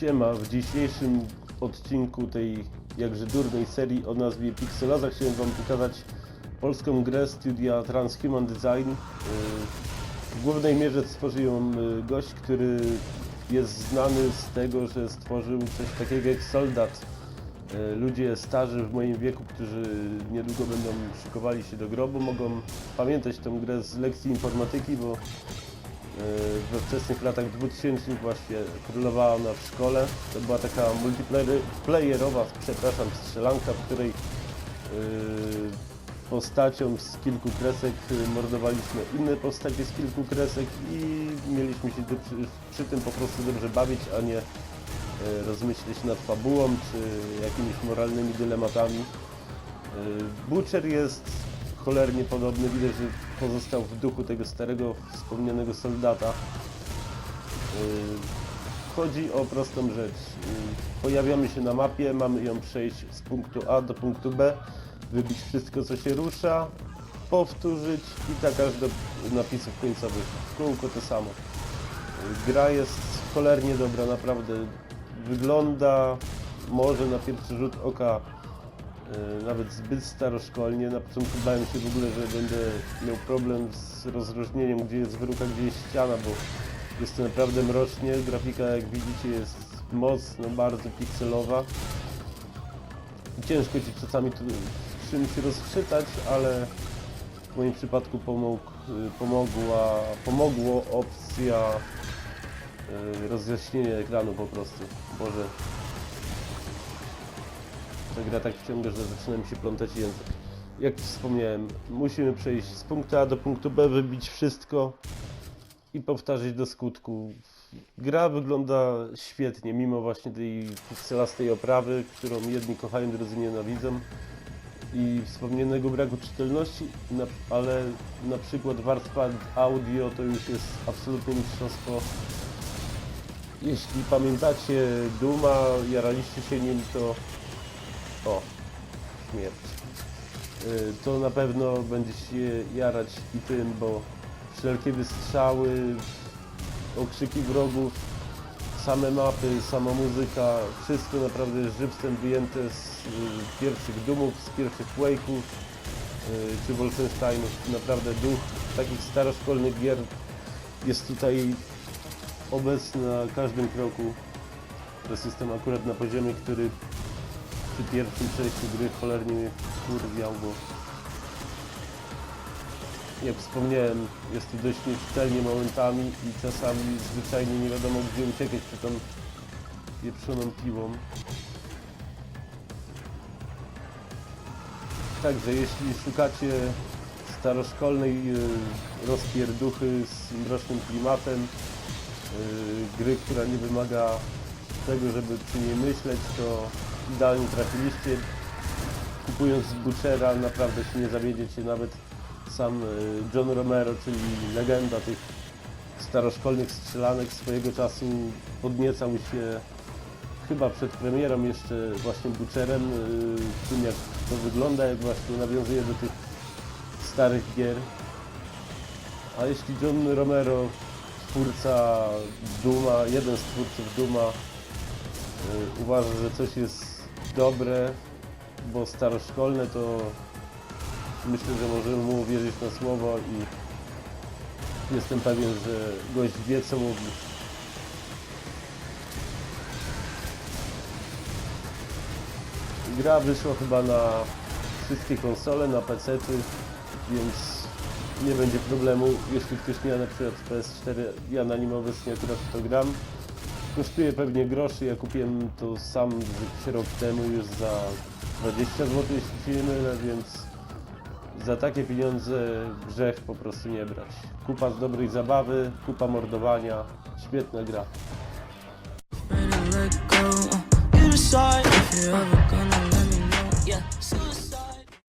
Siema, w dzisiejszym odcinku tej jakże durnej serii o nazwie Pixelaza chciałem Wam pokazać polską grę studia Transhuman Design. Yy, W głównej mierze stworzył ją yy, gość, który jest znany z tego, że stworzył coś takiego jak Soldat. Yy, Ludzie starzy w moim wieku, którzy niedługo będą szykowali się do grobu, mogą pamiętać tę grę z lekcji informatyki, bo we wczesnych latach 2000 właśnie królowała ona w szkole. To była taka multiplayerowa, przepraszam, strzelanka, w której yy, postacią z kilku kresek yy, mordowaliśmy inne postacie z kilku kresek i mieliśmy się przy, przy tym po prostu dobrze bawić, a nie yy, rozmyśleć nad fabułą czy jakimiś moralnymi dylematami. Butcher jest cholernie podobny, widać, że pozostał w duchu tego starego, wspomnianego soldata. Yy, Chodzi o prostą rzecz. Yy, Pojawiamy się na mapie, mamy ją przejść z punktu A do punktu B, wybić wszystko co się rusza, powtórzyć i tak aż do napisów końcowych. W kółko to samo. Yy, Gra jest cholernie dobra, naprawdę. Wygląda może na pierwszy rzut oka nawet zbyt staroszkolnie. Na początku bałem się w ogóle, że będę miał problem z rozróżnieniem, gdzie jest wróg, a gdzie jest ściana, bo jest to naprawdę mrocznie. Grafika, jak widzicie, jest mocno, bardzo pikselowa. Ciężko ci czasami tu czymś rozczytać, ale w moim przypadku pomógł, pomogła, pomogło opcja e, rozjaśnienia ekranu po prostu. Boże, gra tak wciąga, że zaczyna mi się plątać język. Jak wspomniałem, musimy przejść z punktu A do punktu B, wybić wszystko i powtarzać do skutku. Gra wygląda świetnie, mimo właśnie tej pikselastej oprawy, którą jedni kochają, drudzy nienawidzą i wspomnianego braku czytelności, na, ale na przykład warstwa audio to już jest absolutnie mistrzostwo. Jeśli pamiętacie Duma, jaraliście się nim, to o, śmierć. Y, To na pewno będzie się jarać i tym, bo wszelkie wystrzały, okrzyki wrogów, same mapy, sama muzyka, wszystko naprawdę żywcem wyjęte z y, pierwszych Dumów, z pierwszych Quake'ów y, czy Wolfensteinów. Naprawdę duch takich staroszkolnych gier jest tutaj obecny na każdym kroku. To jestem akurat na poziomie, który przy pierwszym przejściu gry cholernie mnie kurwiał, bo jak wspomniałem, jest tu dość nieczytelnie momentami i czasami zwyczajnie nie wiadomo gdzie uciekać przed tą pieprzoną piłą. Także jeśli szukacie staroszkolnej y, rozpierduchy z mrocznym klimatem, y, gry, która nie wymaga tego, żeby przy niej myśleć, to idealnie trafiliście. Kupując Butchera naprawdę się nie zawiedziecie, nawet sam y, John Romero, czyli legenda tych staroszkolnych strzelanek swojego czasu podniecał się chyba przed premierą jeszcze właśnie Butcherem, y, tym jak to wygląda, jak właśnie nawiązuje do tych starych gier. A jeśli John Romero, twórca Duma, jeden z twórców Duma, y, uważa, że coś jest dobre, bo staroszkolne, to myślę, że możemy mu uwierzyć na słowo i jestem pewien, że gość wie co mówi. Gra wyszła chyba na wszystkie konsole, na PC, więc nie będzie problemu, jeśli ktoś ma na przykład PS4, ja na nim obecnie akurat to gram. Kosztuje pewnie groszy, ja kupiłem to sam rok temu już za 20 zł, jeśli się nie mylę, więc za takie pieniądze grzech po prostu nie brać. Kupa z dobrej zabawy, kupa mordowania, świetna gra.